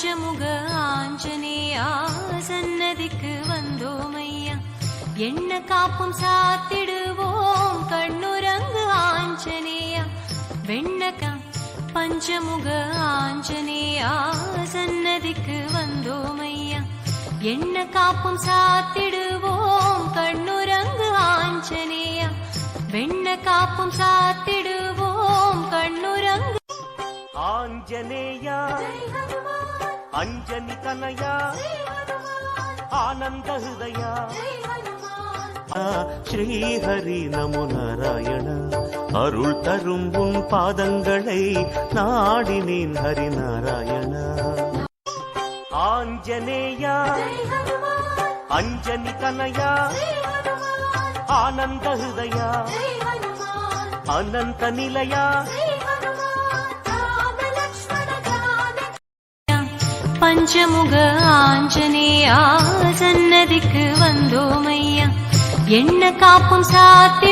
பஞ்சமுக ஆஞ்சநேயா சன்னதிக்கு வந்தோமையா. என்ன காப்பும் சாத்திடுவோம் கண்ணுரங்கு ஆஞ்சநேயா. வெண்ணக்கா பஞ்சமுக ஆஞ்சநேயா சன்னதிக்கு வந்தோமையா. என்ன காப்பும் சாத்திடுவோம் கண்ணுரங்கு ஆஞ்சநேயா. வெண்ண காப்பும் சாத்திடுவோம் ஆஞ்சநேயா. அஞ்சனி தனயா ஆனந்த ஹிருதயா. ஸ்ரீஹரி நமோ நாராயண. அருள் தரும் உன் பாதங்களை நாடினேன் ஹரி நாராயண. ஆஞ்சநேயா. அஞ்சனி கனையா ஆனந்த ஹிருதயா. அனந்த நிலையா. பஞ்சமுக ஆஞ்சநேயா சன்னதிக்கு வந்தோமையா என்ன காப்பும் சாத்தி